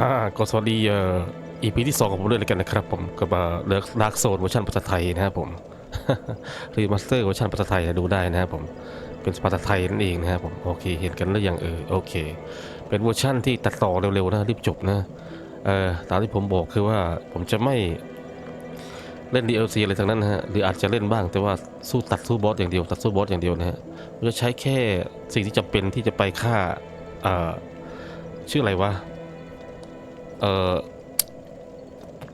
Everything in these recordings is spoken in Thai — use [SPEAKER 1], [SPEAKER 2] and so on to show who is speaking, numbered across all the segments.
[SPEAKER 1] อ่าก็สวัสดีเอ่ออีพีที่สองของผมด้วยแล้วกันนะครับผมกับเลิกดาร์กโซนเวอร์ชันภาษาไทยนะครับผมรีมาสเตอร์เวอร์ชันภาษาไทยดูได้นะครับผมเป็นภาษาไทยนั่นเองนะครับผมโอเคเห็นกันหรือยังเออโอเค เป็นเวอร์ชันที่ตัดต่อเร็วๆนะรีบจบนะเออตามที่ผมบอกคือว่าผมจะไม่เล่น DLC อะไรทั้งนั้นนะฮะหรืออาจจะเล่นบ้างแต่ว่าสู้ตัดสู้บอสอย่างเดียวตัดสู้บอสอย่างเดียวนะฮะผมจะใช้แค่สิ่งที่จำเป็นที่จะไปฆ่าเอ่อชื่ออะไรวะ เออ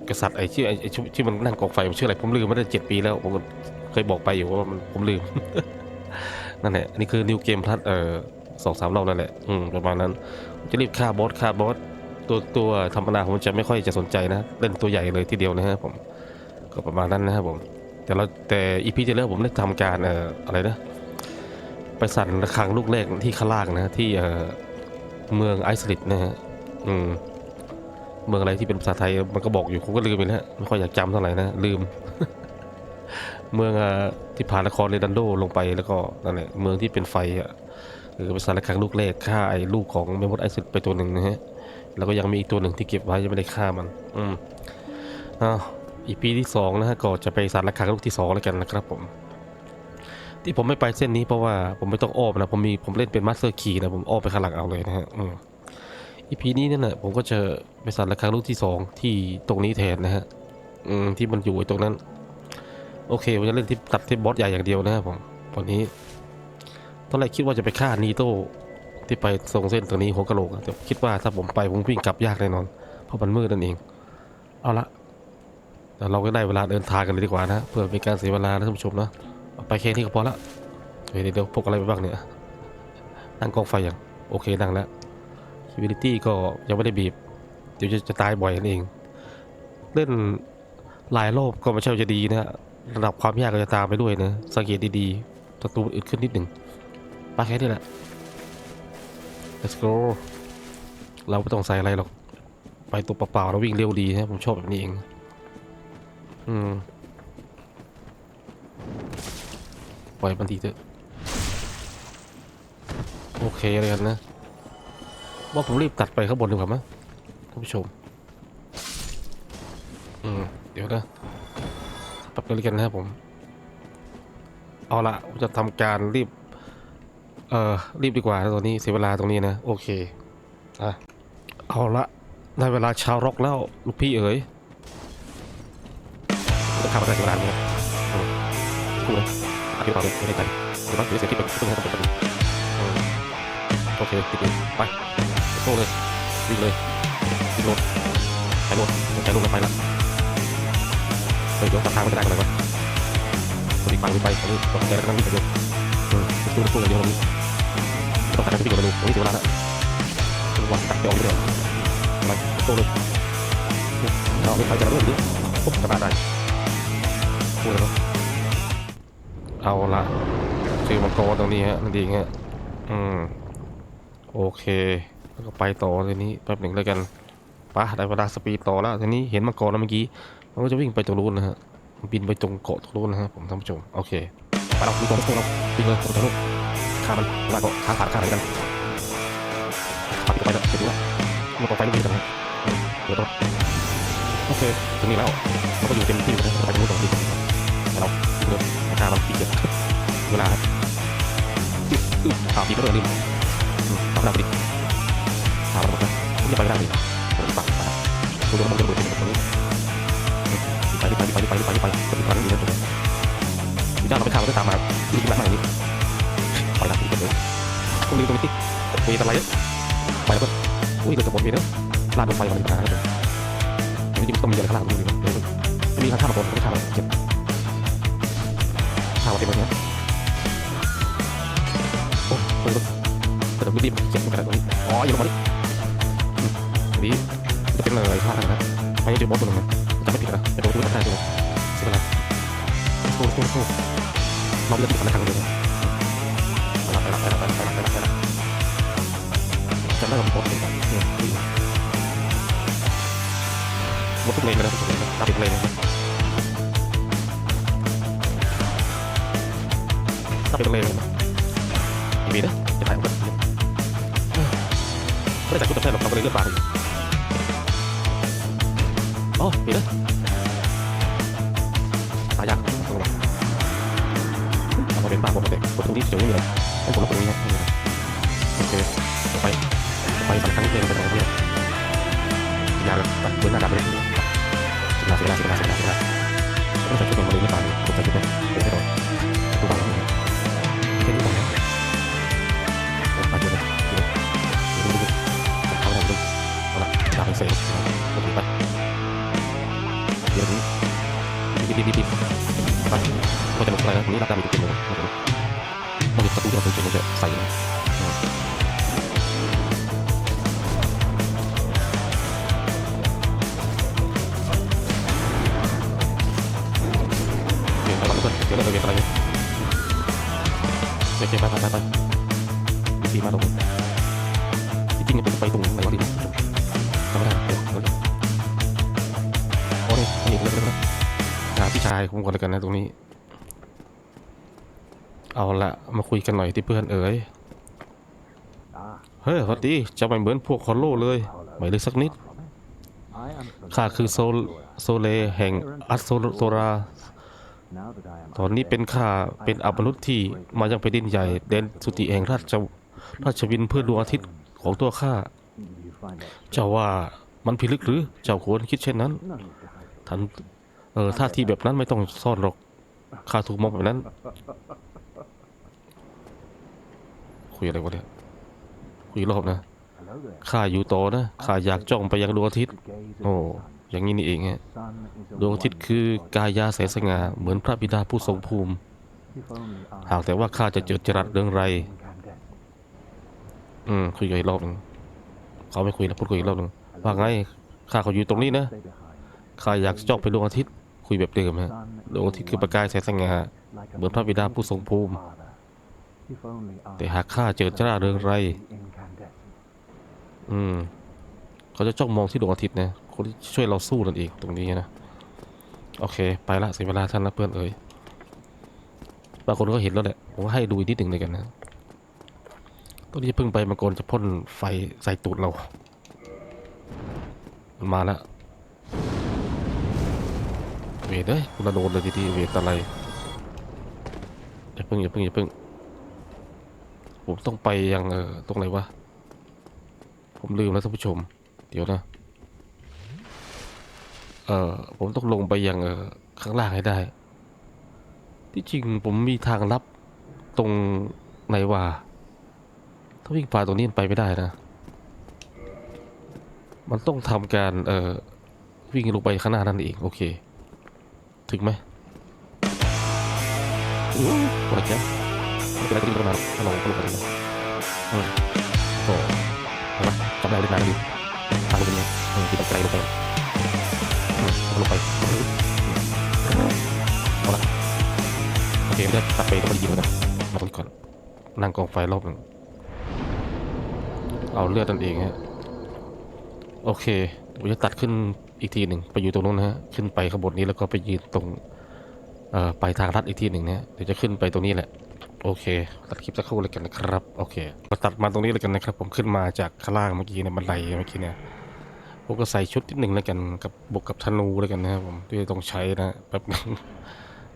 [SPEAKER 1] กษัตริย์ไอ้ชื่อไอ้ชื่อที่มันนั่งกองไฟมันชื่ออะไรผมลืมมาได้เจ็ดปีแล้วผมเคยบอกไปอยู่ว่ามันผมลืม นั่นแหละอันนี้คือนิวเกมพลัสเออสองสามรอบนั่นแหละอืมประมาณนั้น จะรีบฆ่าบอสฆ่าบอสตัวตัวธรรมดาผมจะไม่ค่อยจะสนใจนะเล่นตัวใหญ่เลยทีเดียวนะฮะผมก็ประมาณนั้นนะครับผม แต่เราแต่อีพีที่แล้วผมได้ทำการเอ่ออะไรนะไปสั่นระฆังลูกแรกที่ข้างล่างนะที่เอ่อเมืองไอซ์ลิดนะฮะอืม เมืองอะไรที่เป็นภาษาไทยมันก็บอกอยู่ผมก็ลืมไปแล้วไม่ค่อยอยากจำเท่าไหร่นะลืม เมืองที่ผ่านนครเรดันโดลงไปแล้วก็นั่นแหละเมืองที่เป็นไฟอะคือเป็นสารครั้งลูกแรกฆ่าไอ้ลูกของเมมดไอซิดไปตัวหนึ่งนะฮะแล้วก็ยังมีอีกตัวหนึ่งที่เก็บไว้ยังไม่ได้ฆ่ามัน อืมอ้าวอีพีที่สองนะฮะก็จะไปสารครั้งลูกที่สองแล้วกันนะครับผม ที่ผมไม่ไปเส้นนี้เพราะว่าผมไม่ต้องอ้อมนะผมมีผมเล่นเป็นมาสเตอร์คีนะผมอ้อมไปข้างหลังเอาเลยนะฮะอืม อีพีนี้นี่ยนะผมก็จะไปสั่นระฆังลูกที่สองที่ตรงนี้แทนนะฮะอืมที่มันอยู่ไอ้ตรงนั้น โอเคผมจะเล่นที่ตัดที่บอสใหญ่อย่างเดียวนะครับผมวันนี้ตอนแรกคิดว่าจะไปฆ่านีโต้ที่ไปตรงเส้นตรงนี้หัวกะโหลกแต่คิดว่าถ้าผมไปผมวิ่งกลับยากแน่นอน เพราะมันมืดนั่นเอง เอาละแต่เราก็ได้เวลาเดินทางกันเลยดีกว่านะเพื่อเป็นการเสียเวลานะท่านผู้ชมนะไปแค่นี้ก็พอละเฮ้ยเดี๋ยวพกอะไรไปบ้างเนี่ยนั่งกองไฟอย่างโอเคนั่งแล้วิวิลิตี้ก็ยังไม่ได้บีบ เดี๋ยวจะจะตายบ่อยนั่นเอง เล่นหลายรอบก็ไม่ใช่จะดีนะระดับความยากก็จะตามไปด้วยนะ สังเกตดีๆศัตรูอึดขึ้นนิดหนึ่งไปแค่นี้แหละ let's go เราไม่ต้องใส่อะไรหรอก ไปตัวเปล่าๆแล้ววิ่งเร็วดีนะผมชอบแบบนี้เอง อืมปล่อยมันทีเถอะ โอเคเลยกันนะ ว่าผมรีบตัดไปข้างบนดีกว่ามั้งท่านผู้ชม อืม เดี๋ยวนะแป๊บนึงแล้วกันนะครับผม เอาละผมจะทำการรีบ เอ่อ รีบดีกว่านะตอนนี้เสียเวลาตรงนี้นะ โอเค อะ เอาละได้เวลาชาวร็อกแล้วลูกพี่เอ๋ยจะขับอะไรเวลาเนี่ยคู่นะอาทิตย์ต่อเลยไม่ได้ใจเดี๋ยวนะเดี๋ยวเสียที่เป็นต้องให้ต้องเป็นอืม โอเคติดเลยไปโซ่เลยวิ่งเลยวิ่งรถไปรถใจลงแล้วไปละเฮ้ยเดี๋ยวตัดทางมันจะได้กันเลยวะคนอีกฝั่งวิ่งไปตรงนี้ต้องใจแล้วก็นั่งวิ่งไปเลยเออสู้สู้เลยเดี๋ยวตรงนี้ต้องตัดทางวิ่งกันไปดูตรงนี้เสียเวลาละวันตัดไปออกไปเดี๋ยวอะไรโซ่เลยเอาไม่ไปจะเริ่มดิปุ๊บกระดาได้พูดเลยเนาะเอาละซื้อมังกรตรงนี้ฮะนั่นเองฮะอืม โอเค แล้วก็ไปต่อทีนี้แป๊บหนึ่งแล้วกันปะได้เวลาสปีดต่อแล้วทีนี้เห็นมาก่อนแล้วเมื่อกี้ มันก็จะวิ่งไปตรงนู้นนะฮะมันบินไปตรงเกาะตรงนู้นนะฮะผมท่านผู้ชมโอเคไปเราวิ่งตรงตรงเราวิ่งเลยตรงนู้นฆ่ามันแล้วก็ฆ่าขาดฆ่าอะไรกันขับไปแล้วเดี๋ยวดูว่ามันก็ไฟลุกขึ้นกันนะเดี๋ยวต้องโอเคถึงนี้แล้วเราก็อยู่เต็มที่อยู่นะไปตรงนู้นตรงนี้แต่เราวิ่งเลยฆ่ามันปีกเลยเวลาครับอึ๊บข่าวปีก็เริ่ม เราติดถามว่าผมอยากไปไม่ได้เลยผมไปไปผมโดนมันระเบิดเป็นแบบนี้ไปไปไปไปไปไปก็ติดตามอยู่นะผมย่าเราไปข่าวก็ตามมาที่ที่แบบนี้ไปละที่เกิดเลยตรงนี้ตรงนี้คุยอะไรไปแล้วก็อุ้ยเราจะหมดเวรแล้วลาดลงไปก่อนดีกว่าครับผมจริงๆต้องมีอะไรข้างล่างตรงนี้ไม่มีข้างข้ามมาก่อนข้างข้ามมาเจ็บข้าวเต็มหมดเนี่ยโอ้ยก็จะไม่รีบเอ๋ออยู่ตรงนี้อืมอันนี้จะเป็นอะไรพลาดนะไม่ได้เจอบอสตัวนึงนะจะไม่ผิดนะแต่โดนตัวทำได้ตัวเสียเวลาสู้สู้สู้เราไม่ได้ติดสถานการณ์เลยไปละไปละไปละไปละไปละไปละจำได้ว่ามีบอสเป็นแบบเนี่ยบอสทุกเลนเลยนะทุกเลนนะรับทุกเลนเลยนะรับทุกเลนเลยนะมีนะ ไม่ได้จากชุดแต่แทย์หรอกเราก็เลยเลือกปลาอ๋อมีเลยตายยากตรงนี้เอามาเป็นปากผมเด็กกดตรงนี้เฉยวไม่มีเลยให้ผมลงตรงนี้นะโอเคไปไปสำคัญที่เป็นไปตรงนี้ยาเลยตัดเบื้องหน้าดับเลยสิบนาทีสิบนาทีสิบนาทีสิบนาทีต้องใส่ชุดเป็นโมเดลหรือเปล่าผมใส่ชุดเป็น โอเคไปเดี๋ยวนี้ดิบดิบดิบดิบไปก็จะลงอะไรนะตรงนี้รับดาวอีกจุดหนึ่งนะครับต้องมีประตูที่เราเคยเจอมันจะใส่นะเดี๋ยวเพื่อนเดี๋ยวเราไปเรียนอะไรเนี่ยโอเคไปไปไปไปดีมาตรงนี้จริงๆเป็นไปตรงไหนวะดีาพี่ชายผมก่อนแล้วกันนะตรงนี้ เอาละมาคุยกันหน่อยที่เพื่อนเอ๋ยเฮ้ยสวัสดีจะไม่เหมือนพวกคอนโลเลยไม่เลยสักนิดข้าคือโซลโซเลแห่งอัสโซโซราตอนนี้เป็นข้าเป็นอัปมนุษย์ที่มายังแผ่นดินใหญ่แดนสุติแห่งราชราชวินเพื่อดวงอาทิตย์ของตัวข้าเจ้าว่ามันพิลึกหรือ เจ้าควรคิดเช่นนั้นท่านเออท่าทีแบบนั้นไม่ต้องซ่อนหรอกข้าถูกมองแบบนั้น คุยอะไรวะเนี่ย คุยรอบนะข้าอยู่ต่อนะข้าอยากจ้องไปยังดวงอาทิตย์ โอ้อย่างนี้นี่เองฮะดวงอาทิตย์คือกายาแสนสง่าเหมือนพระบิดาผู้ทรงภูมิ หากแต่ว่าข้าจะเจอจรัสเรื่องไร อืมคุยกันอีกรอบหนึ่งเขาไม่คุยแล้วพูดคุยอีกรอบหนึ่งว่าไงข้าเขาอยู่ตรงนี้นะข้าอยากจ้องไปดวงอาทิตย์ คุยแบบเดิมฮะดวงอาทิตย์คือประกายแสนสง่าเหมือนพระบิดาผู้ทรงภูมิ แต่หากข้าเจอจรัสเรื่องไร อืม เขาจะจ้องมองที่ดวงอาทิตย์นะคนที่ช่วยเราสู้นั่นเองตรงนี้นะ โอเค ไปละเสียเวลาท่านนะเพื่อนเอ๋ยบางคนก็เห็นแล้วแหละผมก็ให้ดูอีกนิดหนึ่งเลยกันนะตัวนี้เพิ่งไปมังกรจะพ่นไฟใส่ตูดเรา มันมาแล้ว เวทเอ้ยคุณโดนเลยทีทีเวทอะไรอย่าเพิ่งอย่าเพิ่งอย่าเพิ่งผมต้องไปยังเออตรงไหนวะผมลืมแล้วท่านผู้ชม เดี๋ยวนะเอ่อผมต้องลงไปยังเออข้างล่างให้ได้ ที่จริงผมมีทางลับตรงไหนว่าถ้าวิ่งฝ่าตรงนี้ไปไม่ได้นะ มันต้องทำการเอ่อวิ่งลงไปข้างหน้านั่นเอง โอเค ถึงไหมอู้ปวดแจ๊ไม่เป็นไรก็วิ่งไปมาถ้าลงก็ลงไปเลยอืมโอ้เห็นปะจำได้เล่นน้ำดีทางลงเนี่ยเออที่ต้องไกลลงไปลงไปเอาละโอเคไม่ได้ตัดไปต้องไปยิงแล้วนะมาตรงนี้ก่อนนั่งกองไฟรอบหนึ่งเอาเลือดนั่นเองฮะโอเคผมจะตัดขึ้น อีกทีหนึ่งไปอยู่ตรงนู้นนะฮะขึ้นไปข้างบนนี้แล้วก็ไปยืนตรงเอ่อไปทางลัดอีกทีหนึ่งนะเดี๋ยวจะขึ้นไปตรงนี้แหละโอเคตัดคลิปสักครู่เลยกันนะครับโอเคมาตัดมาตรงนี้เลยกันนะครับ ผมขึ้นมาจากข้างล่างเมื่อกี้เนี่ยบันไดเมื่อกี้เนี่ยผมก็ใส่ชุดนิดหนึ่งแล้วกันกับบวกกับธนูแล้วกันนะครับผมที่ต้องใช้นะแป๊บนึง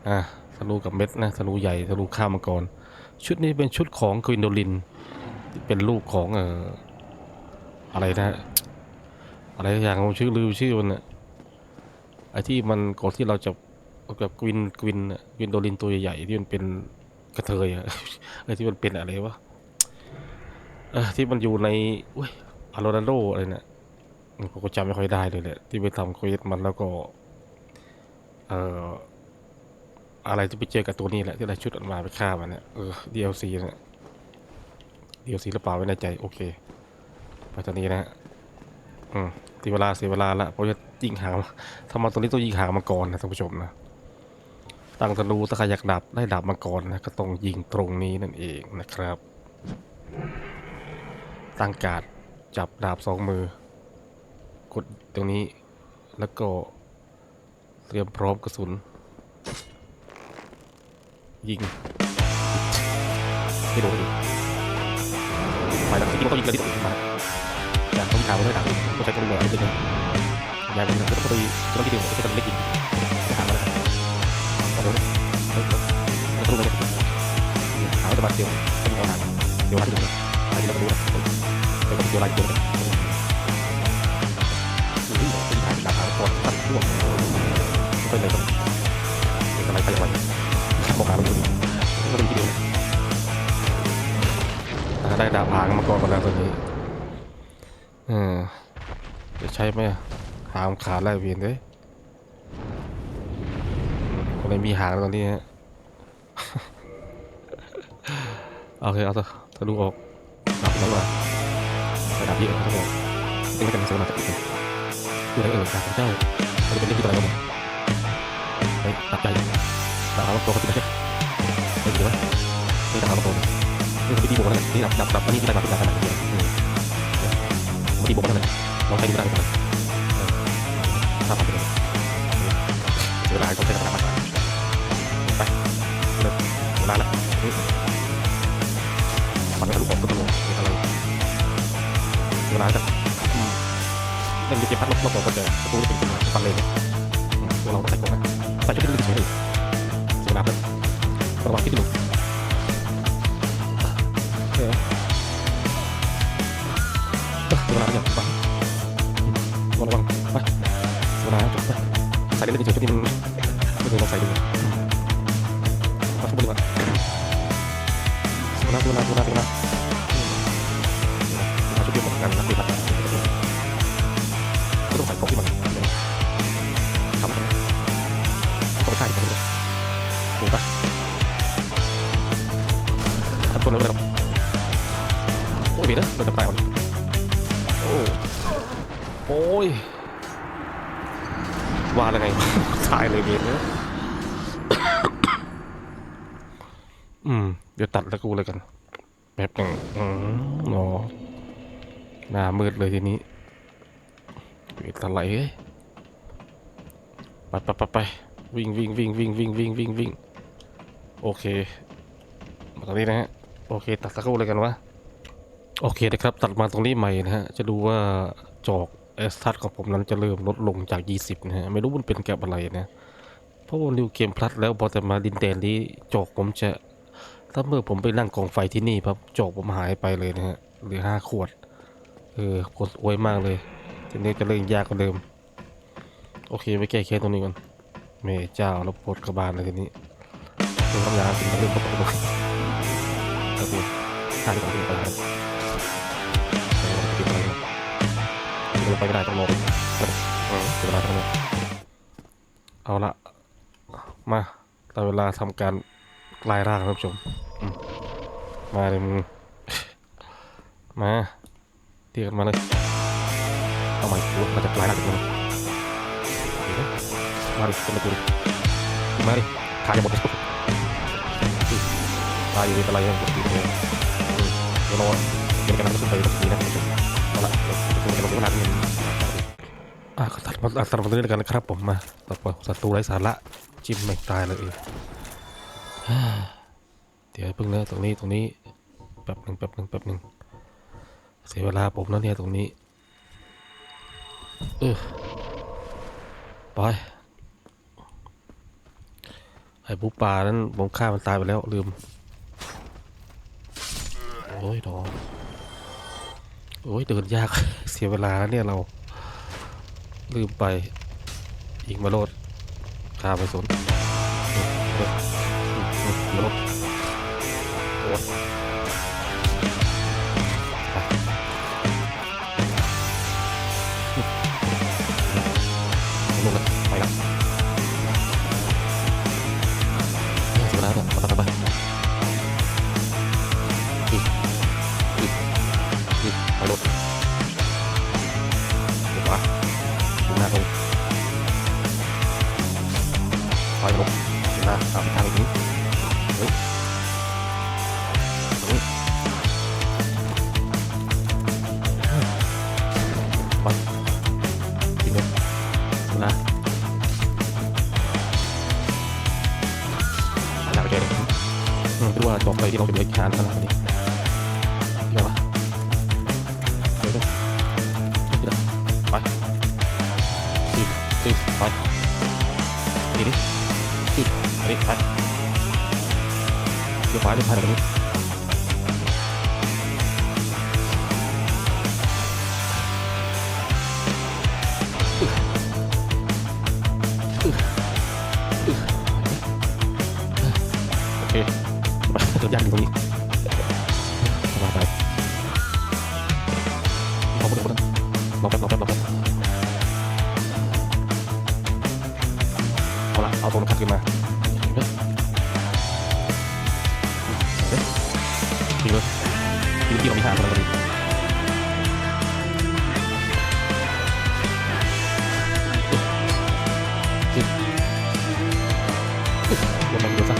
[SPEAKER 1] อะธนูกับเม็ดนะธนูใหญ่ธนูข้ามมังกรชุดนี้เป็นชุดของควินโดลิน เป็นลูกของเอ่ออะไรนะ อะไรสักอย่างผมชื่อลืมชื่อมันอะไอที่มันก่อนที่เราจะกับกวินกวินอะกวินโดลินตัวใหญ่ๆที่มันเป็นกระเทยอะไอที่มันเป็นอะไรวะเออที่มันอยู่ในอุ้ยอาโรนันโดอะไรเนี่ยผมก็จำไม่ค่อยได้เลยแหละที่ไปทำเควสมันแล้วก็ เอ่ออะไรที่ไปเจอกับตัวนี้แหละที่ได้ชุดออกมาไปฆ่ามันเนี่ยเออ DLC เนี่ย DLC หรือเปล่าไม่แน่ใจ โอเค ไปตอนนี้นะฮะ อืมตีเวลาเสียเวลาละเพราะจะยิงหางทำมาตัวนี้ต้องยิงหางมาก่อนนะท่านผู้ชมนะตั้งธนูถ้าใครอยากดับได้ดาบมังกรนะก็ต้องยิงตรงนี้นั่นเองนะครับ ตั้งการดจับดาบสองมือกดตรงนี้แล้วก็เตรียมพร้อมกระสุน ยิงไม่โดนดิไปแล้วจริงๆต้องยิงกระดิ่งมาาวด้วยนะผู้ใช้กระบวนการที่เป็นยาเป็นนักธุรกิจธุรกิจของผู้ใช้กระบวนการที่ถามมาแล้วตอนนี้นักธุรกิจขาวจะมาเดียวเป็นตัวหนเดียวมาถึงแล้วไปแลก็นะเป็นตัวลายเดียวนะนี่เป็นการดักหาก่อนตัดช่วงเป็นอะไรต้องเป็นอะไรไปไว้บอกหามันดูก็เป็นที่เดียได้ดาบพางมาก่อนก่อนแล้วตอนนี้ ออจะใช้ไหมหางขาไล่เวียนเลยคนไหนมีหางตอนนี้ฮะโอเคเอาเถอะทะลุออกดับแล้วว่าระดับเออทะลุออกนี่ก็จะมีโซนมาจากอีกเป็นเออเออจากเจ้าเขาจะเป็นเรื่องที่อะไรกันเฮ้ยตัดใจตัดหาตัวเขาติดเลยเฮ้ยเดี๋ยวนะนี่ตัดหาตัวนี่เขาไปตีโบกันเลยนี่ดับดับดับอันนี้ที่ได้มาเป็นการขนาดนี้ มาตีโบกันเลยลองใช้ดูได้ไหมถ้าทำไปเลยเสียเวลาต้องใช้กระดาษมากไปเลิกเวลาละมันก็ทะลุออกก็ทะลุมีอะไรเวลาจะเล่นมีเกมพัดลบลบออกก็จะประตูเป็นเป็นฟันเลยตัวเราใส่กงนะใส่ชุดที่ลึกสุดเลยเสียเวลาเพิ่มระวังที่หนึ่ เล่นในชุดนี้มันไม่เคยองใส่ดูมาข้างบนดีว่าสุนัขสุนัขสุนัขสุนัขชุดเดียวกันนะกเรียนก็ต้องใส่ของที่มันทำอะไรต้องใช่ของถูกปะทำตัวนั้นเลยครับโอ้ยเบียดนะโดนจับตายเอาเลยโอ้ย ว่าแล้วไงตายเลยเบียดเนอะอืม เดี๋ยวตัดแล้วกูเลยกันแป๊บหนึ่งอืมอ๋อหน้ามืดเลยทีนี้เปิดอะไรเอ้ยไปไปไปไปวิ่งวิ่งวิ่งวิ่งวิ่งวิ่งวิ่งวิ่งโอเคมาตรงนี้นะฮะโอเค ตัดสักครู่เลยกันวะโอเคนะครับ ตัดมาตรงนี้ใหม่นะฮะ จะดูว่าจอก เอสทัของผมนั้นจะเริ่มลดลงจาก 20 นะฮะ ไม่รู้มันเป็นแกับอะไรนะ เพราะว่านิวเกมพลัดแล้วพอจะมาดินแดนนี้จอกผมจะ ถ้าเมื่อผมไปนั่งกองไฟที่นี่ครับจอกผมหายไปเลยนะฮะเหลือห้าขวด เออปวดโวยมากเลยทีนี้จะเริ่มยากกว่าเดิม โอเคไปแก้แค้นตรงนี้ก่อนเมเจ้าแล้วปวดกระบาลเลยทีนี้เริ่มทำยาสิเริ่มปวดกระบาลก็คือท่าที่ผมไปครับ ไปไม่ได้ต้องรอไปเออเสียเวลาทั้งหมดเอาละมาแต่เวลาทำการกลายร่างครับผู้ชมอืมมาเลยมึงมาเรียกกันมาเลยเอาใหม่ดูมาจากกลายร่างกันมาเดี๋ยวนะมาดิเป็นประตูดิมาดิขาจะหมดเลยอืมตายอยู่ในอะไรเนี่ยปกติเลยอืมเดี๋ยวรอเดี๋ยวกันนั้นขึ้นไปแบบนี้นะคุณผู้ชมเอาละเดี๋ยวจะคุยกันเวลาเรียนอะก็ตัดมา อะตัดมาตรงนี้แล้วกันนะครับผมมาตัดไปศัตรูไร้สาระจิ้มไม่ตายเลยเองเดี๋ยวเพิ่งนะตรงนี้ตรงนี้แป๊บหนึ่งแป๊บหนึ่งแป๊บหนึ่งเสียเวลาผมแล้วเนี่ยตรงนี้เออไปไอ้ปูป่านั้นผมฆ่ามันตายไปแล้วลืมโอ้ยดองโอ้ยเดินยากเสียเวลาแล้วเนี่ยเรา ลืมไปอีกมาโลดคาไปสนโลดโล ดีลองดูอีกอันนั้ดิเดียววะเดี๋ยวดูเดี๋ยวไปสิบสิบไปนี่ดิสิบอัไปเดี๋ยวไปเดี๋ยวไป เฮ้ยดีเลยดีที่เรามีหางมันก็ดีลงมาดูซะ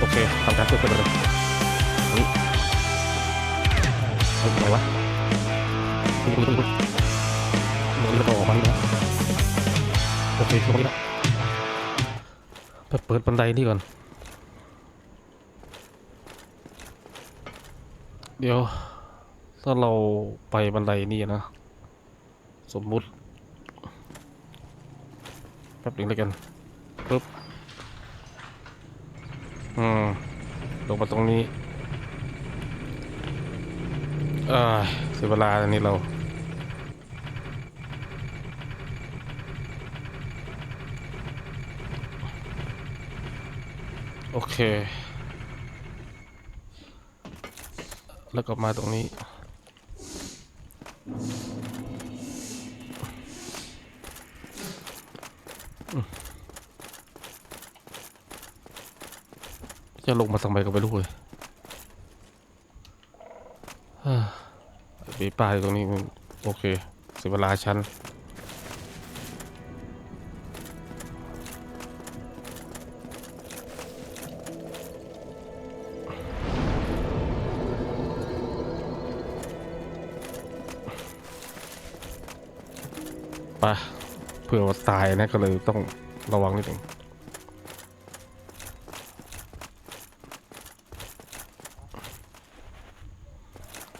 [SPEAKER 1] โอเคทำการเปิดเปิดเลยนี่เอาไหนวะนี่นี่นี่นี่แล้วก็ออกมานี่นะโอเคตรงนี้ละไปเปิดบันไดนี่ก่อน เดี๋ยว ถ้าเราไปบันไดนี่นะ สมมุติแป๊บหนึ่งแล้วกันปึ๊บอืมลงมาตรงนี้อ่าเสียเวลาอันนี้เราโอเค แล้วก็มาตรงนี้ จะลงมาทำไมก็ไม่รู้เลยมีป้ายตรงนี้ โอเค เสียเวลาฉัน เผื่อว่าตายนะก็เลยต้องระวังนิดหนึ่ง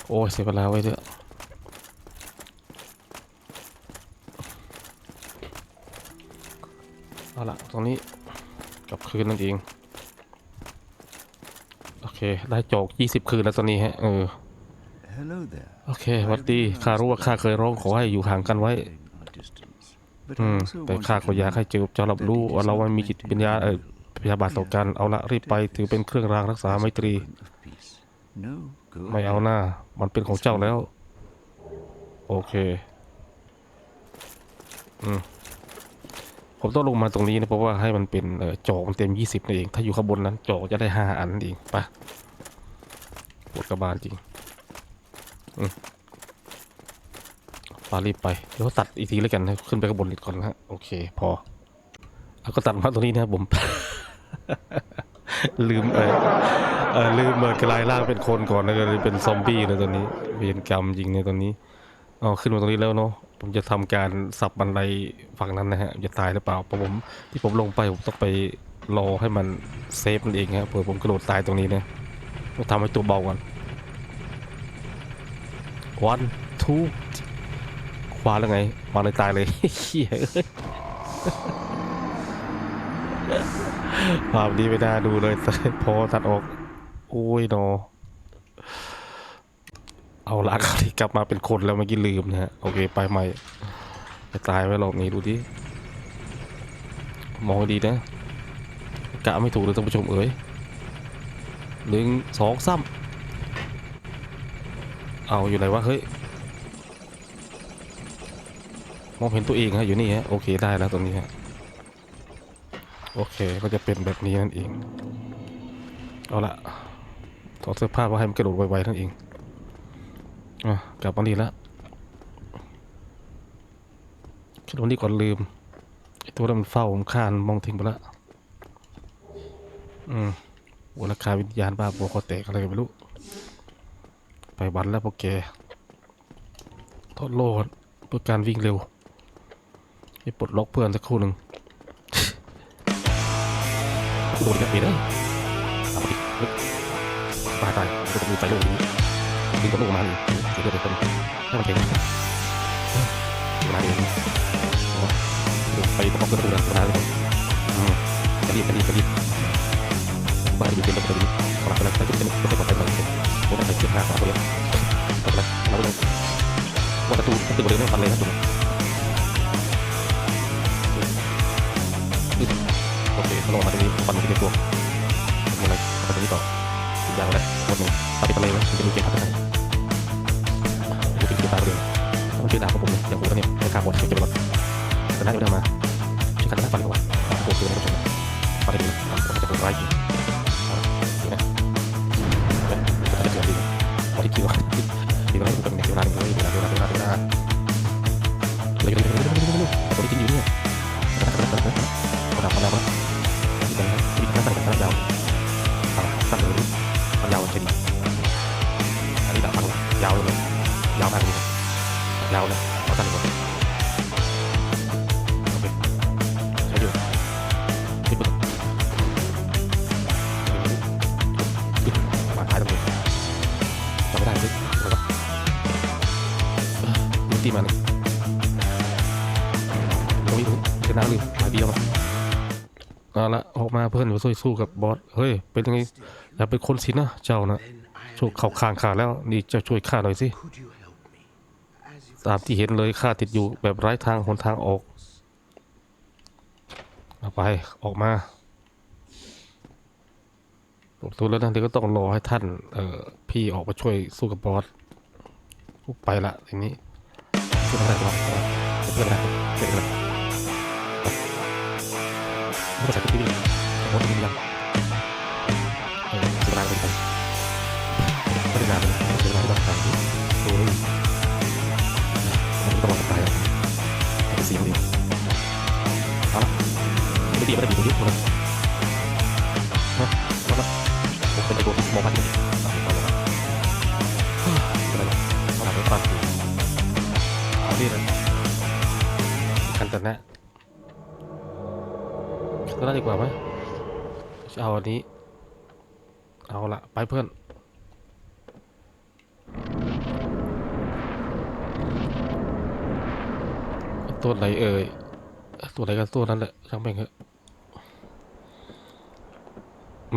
[SPEAKER 1] โอ้ยเสียเวลาไว้เถอะเอาละตรงนี้กลับคืนนั่นเอง โอเค ได้โจก20คืนแล้วตอนนี้ฮะ เออ
[SPEAKER 2] Hello there.
[SPEAKER 1] โอเคหวัดดีข้ารู้ว่าข้าเคยร้องขอให้อยู่ห่างกันไว้ แต่
[SPEAKER 2] want
[SPEAKER 1] ข้า
[SPEAKER 2] you
[SPEAKER 1] ก็
[SPEAKER 2] to
[SPEAKER 1] อยาก
[SPEAKER 2] know
[SPEAKER 1] ให้เจอเจ้ารับรู้ว่าเรามันมีจิตปัญญาเออพยาบาทต่อกันเอาละรีบไปถือเป็นเครื่องรางรักษาไมตรี
[SPEAKER 2] token of peace. No, go
[SPEAKER 1] ไม่เอา
[SPEAKER 2] ahead.
[SPEAKER 1] หน้า มันเป็นของเจ้าแล้ว โอเคอืมผมต้องลงมาตรงนี้นะเพราะว่าให้มันเป็นเออจอกมันเต็มยี่สิบนั่นเอง ถ้าอยู่ข้างบนนั้นจอกจะได้ห้าอันนั่นเองไปปวดกระบาลจริง อืม ปารีบไป เดี๋ยวตัดอีกทีแล้วกันนะขึ้นไปข้างบนอีกก่อนนะฮะ โอเค พอ แล้วก็ตัดมาตรงนี้นะครับผม ลืมเออเออลืมเออกลายร่างเป็นคนก่อนนะก็เลยเป็นซอมบี้เลยตอนนี้ เวรกรรมจริงในตอนนี้อ๋อขึ้นมาตรงนี้แล้วเนาะ ผมจะทำการสับบันไดฝั่งนั้นนะฮะ จะตายหรือเปล่าเพราะผมที่ผมลงไปผมต้องไปรอให้มันเซฟมันเองฮะเผื่อผมกระโดดตายตรงนี้นะต้องทำให้ตัวเบาก่อน one two ว้าแล้วไงมาเลยตายเลยเฮียเอ้ยภาพนี้ไม่น่าดูเลยพอตัดออกโอ้ยนอเอาละคราวนี้กลับมาเป็นคนแล้วเมื่อกี้ลืมนะฮะ โอเค ไปใหม่จะตายไว้รอบนี้ดูดิมองให้ดีนะกะไม่ถูกเลยท่านผู้ชมเอ๋ยหนึ่งสองสามเอาอยู่ไหนวะเฮ้ย มองเห็นตัวเองฮะอยู่นี่ฮะโอเคได้แล้วตรงนี้ฮะโอเคก็จะเป็นแบบนี้นั่นเองเอาละถอดเสื้อผ้าเพื่อให้มันกระโดดไวๆนั่นเองอะกลับมาดีแล้วขึ้นวันนี้ก่อนลืมตัวนั้นมันเฝ้าผมคานมองทิ้งไปล้วอืมโอราคาวิญญาณบ้าบัวคอแตกอะไรกันไม่รู้ไปบันแล้วพวกแกทดโลดเพื่อการวิ่งเร็ว ไปปลดล็อกเพื่อนสักครู่หนึ่งโดนกันไปเลยเอาไปดิเฮ้ยตายตายตัวมือใจโลกนี้ดึงตัวลงมาเลยเดี๋ยวเดี๋ยวเดี๋ยวให้มันเก่งมาเองไปประกอบประตูนะประตูนะอืมกระดิ่งกระดิ่งกระดิ่งบ้านอยู่เป็นกระดิ่งขนาดนั้นแต่ก็เป็นก็เป็นแบบนั้นเลยโอ้แต่เจ็บหน้าของเขาเลยเอาไปเราเลยว่าประตูประตูบริเวณไม่ฟันเลยนะจุ๊โมันลงมาตรงนี้ฟันที่เป็นตัวอะไรเอาไปตรงนี้ต่ออีกอย่างแรกหมดหนึ่งตัดทำไมวะมันจะมีเกมพัฒนาจะเป็นเกมตาเรืองต้องชื่อดาวของผมเนี่ยอย่างกูเนี่ยในข้าหมดเก็บไว้ก่อนแต่หน้าจะได้มาชื่อกันนะฟันดีกว่าโอ้โหนะผู้ชมฟันได้ดีนะมันจะเป็นไรจริง มิติมาเลยตรงนี้ชนะลืมหลายปีแล้วเอาละออกมาเพื่อนมาสู้สู้กับบอส เฮ้ย เป็นยังไงอย่าเป็นคนสินะ เจ้านะช่วยเข่าคางขาแล้ว นี่จะช่วยข้าหน่อยสิ ตามที่เห็นเลยข้าติดอยู่แบบไร้ทางหนทางออกเอาไป ออกมาตัวแล้วนั่นเดี๋ยวก็ต้องรอให้ท่าน เอ่อ พี่ออกมาช่วยสู้กับบอส ไปละทีนี้ ช่วยอะไรบ้างช่วยอะไรช่วยอะไรไม่ต้องใส่ทุกที่ดิบอสดียังสุดท้ายเป็นไปไม่ได้นานเลยเสียเวลาที่ต้องการโอ้ยมันต้องมาตายอะเป็นสียงดีเอาละไม่ดีไม่ได้ดีตรงนี้เลยนะแล้วผมเป็นไอ้ตัวมองมาที่นี่เดิเลยกันแต่แน่ก็ได้ดีกว่าไหมเอาอันนี้ เอาละไปเพื่อนตัวไหนเอ่ยตัวไหนกันตัวนั้นแหละช่างแม่งเถอะ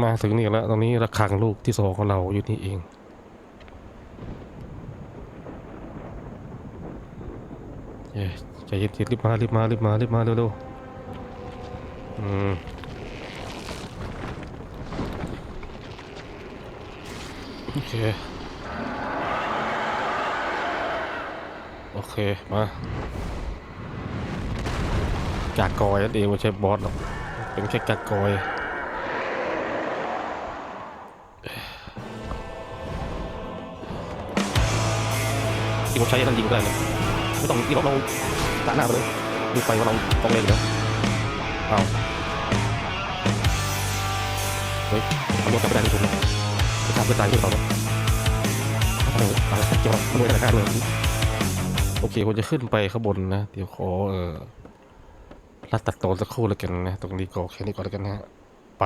[SPEAKER 1] มาถึงนี่แล้วตรงนี้ระฆังลูกที่สองของเราอยู่นี่เอง เย้ใจเย็นๆรีบมารีบมารีบมารีบมาเร็วๆอืมโอเคโอเคมากากอยนั่นเองไม่ใช่บอสหรอกเป็นแค่กากอยที่ผมใช้นั่นยิงได้นะ ไม่ต้องนี่เราเราตาหน้าไปเลยดูไปว่าเราต้องเล่นแล้วเอาเฮ้ยตำรวจจับไม่ได้ที่ผมนะจะฆ่าเพื่อตายด้วยเปล่านะเอาไปเอาไปเกี่ยวกับขโมยธนาคารเลยโอเคผมจะขึ้นไปข้างบนนะ เดี๋ยวขอเออรัดตัดตอนสักครู่แล้วกันนะ ตรงนี้ก็แค่นี้ก่อนแล้วกันนะฮะไป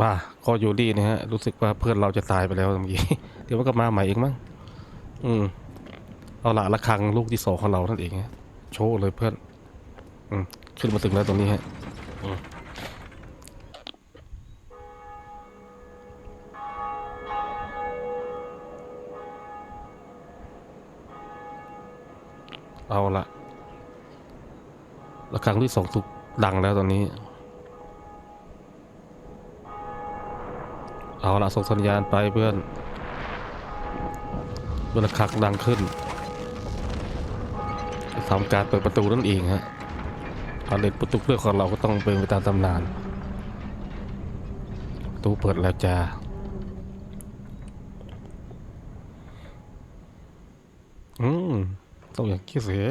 [SPEAKER 1] มาก็อยู่ดีนะฮะ รู้สึกว่าเพื่อนเราจะตายไปแล้วเมื่อกี้ เดี๋ยวมันก็มาใหม่เองมั้ง อืม เอาละระฆังลูกที่สองของเรานั่นเองฮะโชว์เลยเพื่อนอืมขึ้นมาถึงแล้วตรงนี้ฮะเอาละระฆังที่สองถูกดังแล้วตอนนี้ เอาละส่งสัญญาณไปเพื่อนเมื่อระฆังดังขึ้น ทำการเปิดประตูนั่นเองฮะอาเด็ดประตูเพื่อของเราก็ต้องเป็นไปตามตำนานประตูเปิดแล้วจ้าอืมต้องอย่างกี้เสีย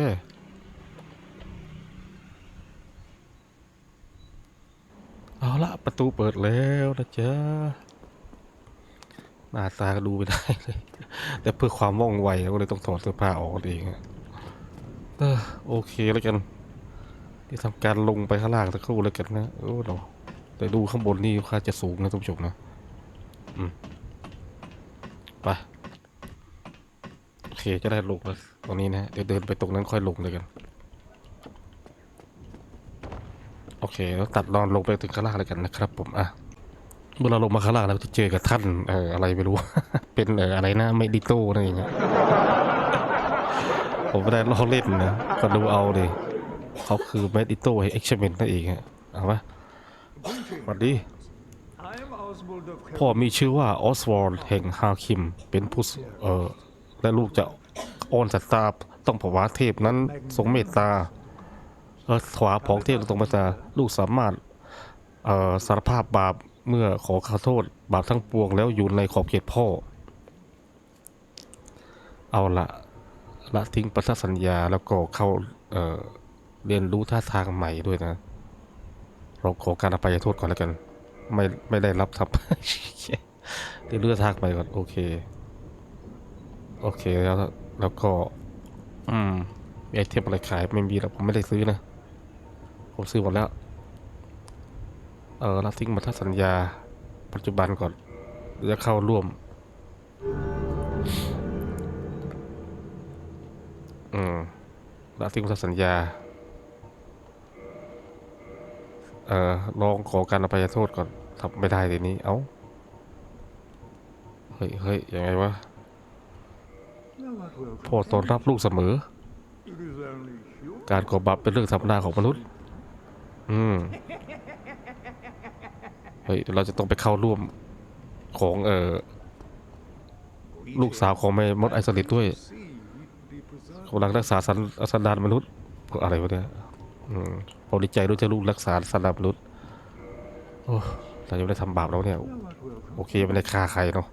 [SPEAKER 1] เอาละประตูเปิดแล้วนะจ๊ะหน้าตาก็ดูไม่ได้เลย แต่เพื่อความว่องไวเราก็เลยต้องถอดเสื้อผ้าออกเองอะ เออโอเคแล้วกันที่ทำการลงไปข้างล่างสักครู่แล้วกันนะโอ้เนาะแต่ดูข้างบนนี่ค่าจะสูงนะท่านผู้ชมนะอืมไปโอเคจะได้ลงแล้วตรงนี้นะเดี๋ยวเดินไปตรงนั้นค่อยลงเลยกัน โอเคแล้วตัดนอนลงไปถึงข้างล่างเลยกันนะครับ ผมอะเมื่อเราลงมาข้างล่างเราจะเจอกับท่านเอออะไรไม่รู้ เป็นเอออะไรนะเมดิโต้นั่นเองอะ ผมไม่ได้ล้อเล่นนะก็ดูเอาเลยเขาคือเมดิโต้เอ็กซ์เมนนั่นเองฮะเอาปะสวัสดีพ่อมีชื่อว่าออสวอลแห่งฮาคิม เป็นผู้เอ่อและลูกจะอ้อนสัตตาต้องภาวะเทพนั้นทรงเมตตาเออขวาของเทพทรงเมตตาลูกสามารถเอ่อสารภาพบาปเมื่อขอขอโทษบาปทั้งปวงแล้วอยู่ในขอบเขตพ่อ เอาละ ละทิ้งพันธสัญญาแล้วก็เข้าเเรียนรู้ท่าทางใหม่ด้วยนะ เราขอการอภัยโทษก่อนแล้วกัน ไม่ไม่ได้รับทับเดี๋ยวเลือกทางไปก่อนโอเค โอเคแล้วแล้วก็ อืมมีไอเทมอะไรขายไม่มีแล้วผมไม่ได้ซื้อนะผมซื้อหมดแล้ว เออรับทิ้งมาทัสัญญา ปัจจุบันก่อนจะเข้าร่วม รับทิ้งมาทัสัญญาเอ่อลองขอการอภัยโทษก่อนทำไม่ได้ทีนี้ เอ้า เฮ้ยเฮ้ยยังไงวะพ่อตอนรับลูกเสมอ การก่อบาปเป็นเรื่องธรรมดาของมนุษย์ อืม เฮ้ย เราจะต้องไปเข้าร่วมของเอ่อลูกสาวของแม่มดไอสลิดด้วย กำลังรักษาสันสันดานมนุษย์อะไรวะเนี่ยผมดีใจด้วยที่ลูกรักษาสันดานมนุษย์โอ้เราจะได้ทำบาปแล้วเนี่ย โอเคไม่ได้ฆ่าใครเนาะ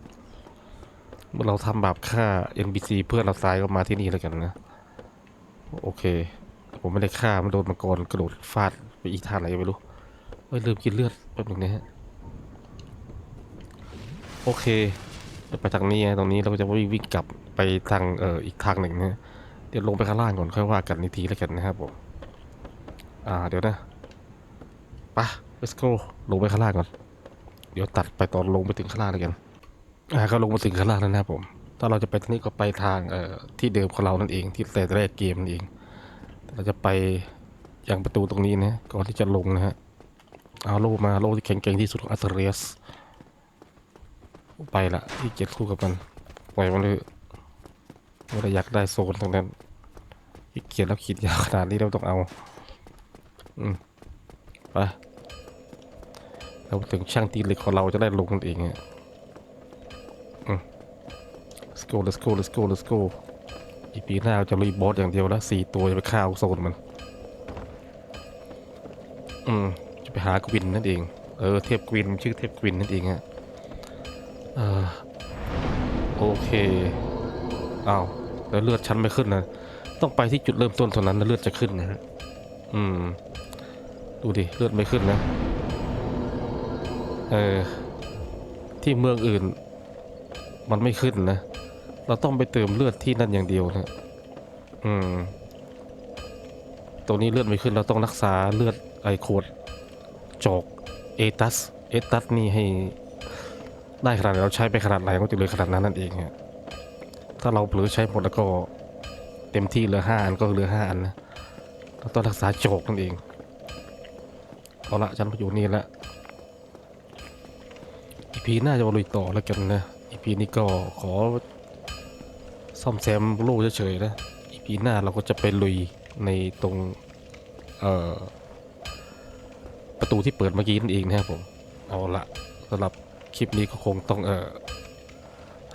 [SPEAKER 1] เมื่อเราทำบาปฆ่า NPC เพื่อนเราตายก็มาที่นี่แล้วกันนะ โอเค ผมไม่ได้ฆ่ามันโดนมังกรกระโดดฟาดไปอีท่าไหนไม่รู้เฮ้ยลืมกินเลือดแป๊บหนึงนะฮะโอเคจะไปทางนี้ตรงนี้เราก็จะวิ่งวิ่งกลับไปทางเอ่ออีกทางหนึ่งนะ ดี๋ยวลงไปข้างล่างก่อนค่อยว่ากันในทีแล้วกันนะครับผมอ่าเดี๋ยวนะไป let's go ลงไปข้างล่างก่อน เดี๋ยวตัดไปตอนลงไปถึงข้างล่างแล้วกันอ่าก็ลงมาถึงข้างล่างแล้วนะครับผม ถ้าเราจะไปทางนี้ก็ไปทางเอ่อที่เดิมของเรานั่นเองที่แต่แรกเกมนั่นเอง เราจะไปยังประตูตรงนี้นะก่อนที่จะลงนะฮะเอาโล่มาโล่ที่แข็งแกร่งที่สุดของอัลเทเรียสไปละที่เจ็ดคู่กับมันปล่อยมันเลยไม่ได้อยากได้โซนตรงนั้น ขี้เกียจแล้วขีดยาวขนาดนี้เราต้องเอา อืมไปเราถึงช่างตีเหล็กของเราจะได้ลงกันเองฮะอืม let's go let's go let's go let's go อีพีหน้าเราจะลุยบอสอย่างเดียวแล้วสี่ตัวจะไปฆ่าโซนมัน อืม จะไปหากวินนั่นเอง เออ เทพกวินชื่อเทพกวินนั่นเองฮะเออโอเค อ้าว แล้วเลือดฉันไม่ขึ้นนะ ต้องไปที่จุดเริ่มต้นเท่านั้นแล้วเลือดจะขึ้นนะฮะ อืม ดูดิ เลือดไม่ขึ้นนะ เออ ที่เมืองอื่น มันไม่ขึ้นนะ เราต้องไปเติมเลือดที่นั่นอย่างเดียวนะ อืม ตรงนี้เลือดไม่ขึ้น เราต้องรักษาเลือดไอโคดจอกเอตัส เอตัสนี่ให้ได้ขนาดเราใช้ไปขนาดไหนก็จะเลือขนาดนั้นนั่นเองฮะ ถ้าเราเผลอใช้หมดแล้วก็ เต็มที่เหลือห้าอันก็เหลือห้าอันนะเราต้องรักษาโจกนั่นเองเอาละฉันไปอยู่นี่แล้วอีพีหน้าจะมาลุยต่อแล้วกันนะอีพีนี้ก็ขอซ่อมแซมโลกเฉยๆนะอีพีหน้าเราก็จะไปลุยในตรงเอ่อประตูที่เปิดเมื่อกี้นั่นเองนะครับผมเอาละสำหรับคลิปนี้ก็คงต้องเอ่อ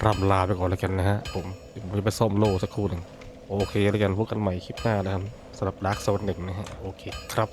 [SPEAKER 1] รำลาไปก่อนแล้วกันนะฮะผมผมจะไปซ่อมโล่สักครู่หนึ่ง โอเคแล้วกันพบกันใหม่คลิปหน้านะครับสำหรับดาร์กโซนหนึ่งนะฮะโอเคครับ